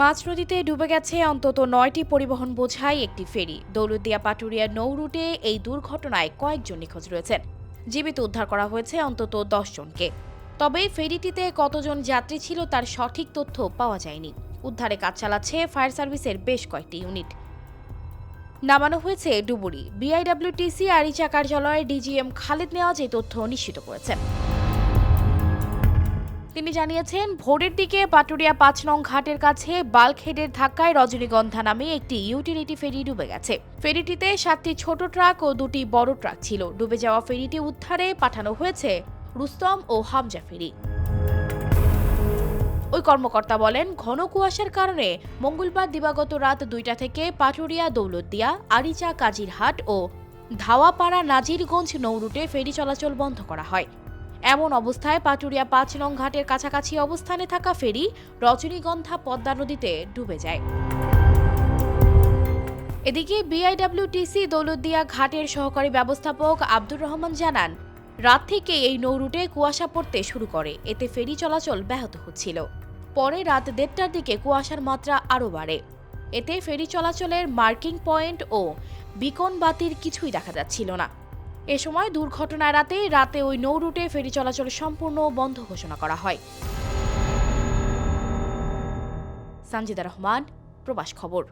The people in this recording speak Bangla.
মাঝ নদীতে ডুবে গেছে অন্তত নয়টি পরিবহন বোঝাই একটি ফেরি। দৌলতদিয়া পাটুরিয়া নৌ রুটে এই দুর্ঘটনায় কয়েকজন নিখোঁজ রয়েছেন। জীবিত উদ্ধার করা হয়েছে অন্তত দশ জনকে। তবে ফেরিটিতে কতজন যাত্রী ছিল তার সঠিক তথ্য পাওয়া যায়নি। উদ্ধারে কাজ চালাচ্ছে ফায়ার সার্ভিসের বেশ কয়েকটি ইউনিট। নামানো হয়েছে ডুবুরি। বিআইডব্লিউটিসি আরিচা কার্যালয়ে ডিজিএম খালেদ নেওয়াজ এই তথ্য নিশ্চিত করেছেন। তিনি জানিয়েছেন, ভোরের দিকে পাটুরিয়া পাঁচ নং ঘাটের কাছে বাল্কহেডের ধাক্কায় রজনীগন্ধা নামে একটি ইউটিলিটি ফেরি ডুবে গেছে। ফেরিটিতে সাতটি ছোট ট্রাক ও দুটি বড় ট্রাক ছিল। ডুবে যাওয়া ফেরিটি উদ্ধারে পাঠানো হয়েছে রুস্তম ও হামজা ফেরি। ওই কর্মকর্তা বলেন, ঘন কুয়াশার কারণে মঙ্গলবার দিবাগত রাত দুইটা থেকে পাটুরিয়া দৌলতদিয়া, আরিচা কাজিরহাট ও ধাওয়াপাড়া নাজিরগঞ্জ নৌরুটে ফেরি চলাচল বন্ধ করা হয়। এমন অবস্থায় পাটুরিয়া পাঁচ নং ঘাটের কাছাকাছি অবস্থানে থাকা ফেরি রজনীগন্ধা পদ্মা নদীতে ডুবে যায়। এদিকে বিআইডব্লিউটিসি দৌলতদিয়া ঘাটের সহকারী ব্যবস্থাপক আব্দুর রহমান জানান, রাত থেকে এই নৌরুটে কুয়াশা পড়তে শুরু করে, এতে ফেরি চলাচল ব্যাহত হচ্ছিল। পরে রাত দেড়টার দিকে কুয়াশার মাত্রা আরও বাড়ে। এতে ফেরি চলাচলের মার্কিং পয়েন্ট ও বিকন বাতির কিছুই দেখা যাচ্ছিল না। এ সময় দুর্ঘটনা এড়াতে রাতে ওই নৌ রুটে ফেরি চলাচল সম্পূর্ণ বন্ধ ঘোষণা করা হয়। সানজিদা রহমান, প্রবাস খবর।